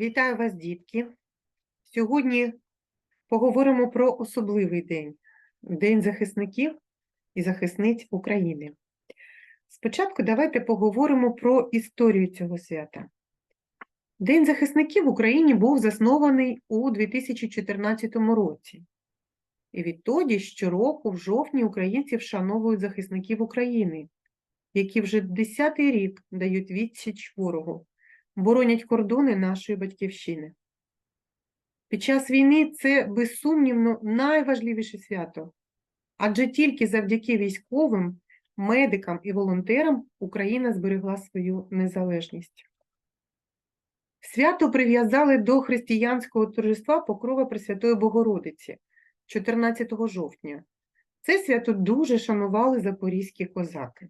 Вітаю вас, дітки. Сьогодні поговоримо про особливий день День захисників і захисниць України. Спочатку давайте поговоримо про історію цього свята. День захисників в Україні був заснований у 2014 році. І відтоді щороку в жовтні українці вшановують захисників України, які вже 10-й рік дають відсіч ворогу боронять кордони нашої батьківщини. Під час війни це безсумнівно найважливіше свято, адже тільки завдяки військовим, медикам і волонтерам Україна зберегла свою незалежність. Свято прив'язали до християнського торжества Покрова Пресвятої Богородиці 14 жовтня. Це свято дуже шанували запорізькі козаки.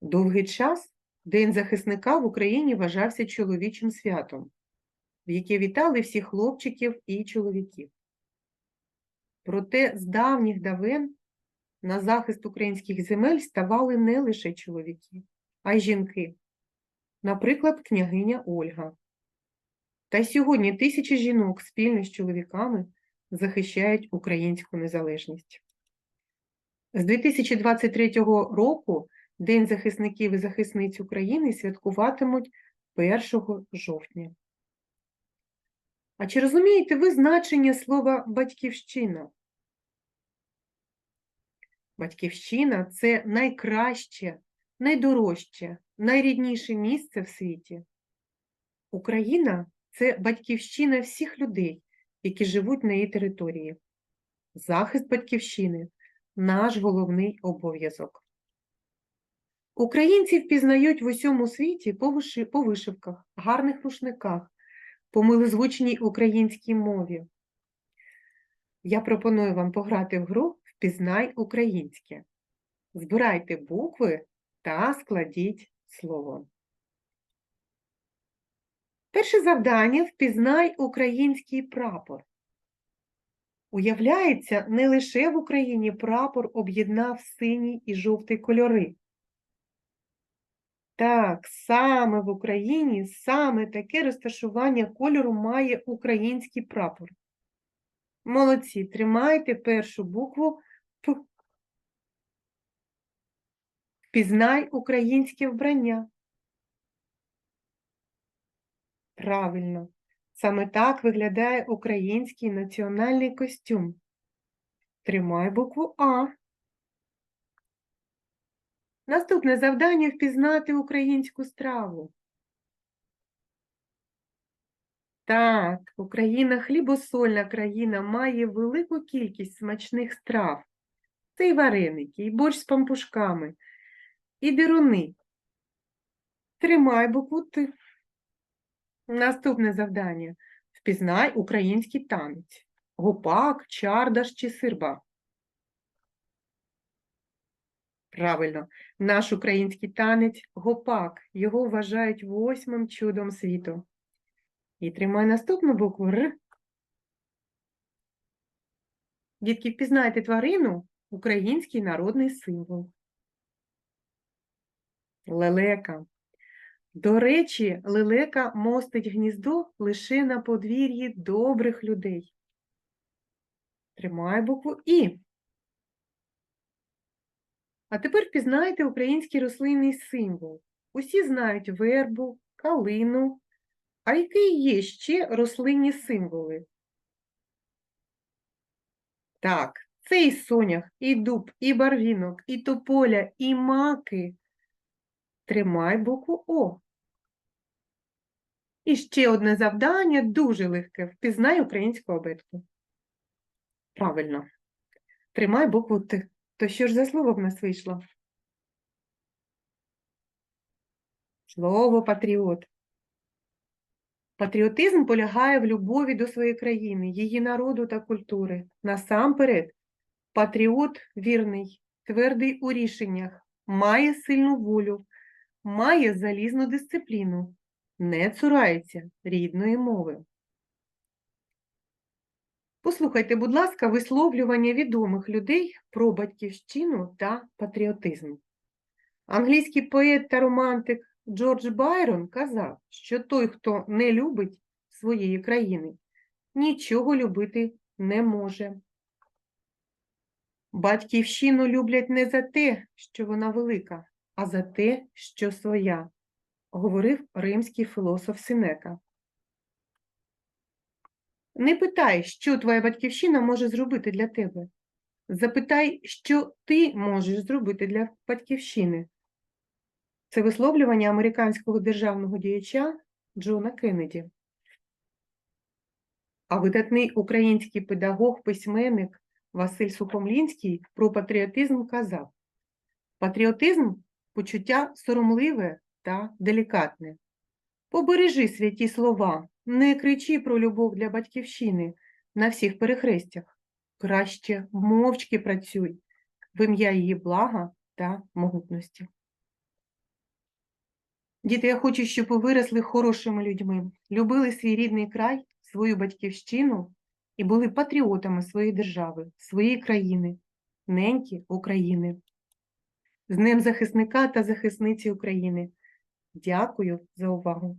Довгий час День захисника в Україні вважався чоловічим святом, в яке вітали всіх хлопчиків і чоловіків. Проте з давніх давен на захист українських земель ставали не лише чоловіки, а й жінки, наприклад, княгиня Ольга. Та й сьогодні тисячі жінок спільно з чоловіками захищають українську незалежність. З 2023 року День захисників і захисниць України святкуватимуть 1 жовтня. А чи розумієте ви значення слова батьківщина? Батьківщина це найкраще, найдорожче, найрідніше місце в світі. Україна це батьківщина всіх людей, які живуть на її території. Захист батьківщини наш головний обов'язок. Українці впізнають в усьому світі по, вишивках, гарних рушниках, по милозвучній українській мові. Я пропоную вам пограти в гру Впізнай українське. Збирайте букви та складіть слово. Перше завдання впізнай український прапор. Уявляється, не лише в Україні прапор об'єднав синій і жовтий кольори. Так, саме в Україні саме таке розташування кольору має український прапор. Молодці, тримайте першу букву П. Впізнай українське вбрання. Правильно, саме так виглядає український національний костюм. Тримай букву А. Наступне завдання впізнати українську страву. Так, Україна хлібосольна країна має велику кількість смачних страв. Це і вареники, і борщ з пампушками, і дируни. Тримай букву Т. Наступне завдання. Впізнай український танець. Гупак, чардаш чи сирба. Правильно, наш український танець гопак. Його вважають восьмим чудом світу. І тримай наступну букву Р. Дітки, впізнайте тварину український народний символ. Лелека. До речі, лелека мостить гніздо лише на подвір'ї добрих людей. Тримай букву І. А тепер впізнайте український рослинний символ. Усі знають вербу, калину. А які є ще рослинні символи? Так, це і сонях, і дуб, і барвінок, і тополя, і маки. Тримай букву О. І ще одне завдання дуже легке. Впізнай українську абетку. Правильно. Тримай букву Т. То що ж за слово в нас вийшло? Слово патріот. Патріотизм полягає в любові до своєї країни, її народу та культури. Насамперед, патріот вірний, твердий у рішеннях, має сильну волю, має залізну дисципліну, не цурається рідної мови. Послухайте, будь ласка, висловлювання відомих людей про батьківщину та патріотизм. Англійський поет та романтик Джордж Байрон казав, що той, хто не любить своєї країни, нічого любити не може. Батьківщину люблять не за те, що вона велика, а за те, що своя, говорив римський філософ Синека. Не питай, що твоя батьківщина може зробити для тебе. Запитай, що ти можеш зробити для батьківщини. Це висловлювання американського державного діяча Джона Кеннеді. А видатний український педагог, письменник Василь Сухомлінський про патріотизм казав: Патріотизм почуття соромливе та делікатне. Побережи святі слова, не кричи про любов для батьківщини на всіх перехрестях. Краще мовчки працюй в ім'я її блага та могутності. Діти, я хочу, щоб ви виросли хорошими людьми, любили свій рідний край, свою батьківщину і були патріотами своєї держави, своєї країни, неньки України. З Днем захисника та захисниці України. Дякую за увагу.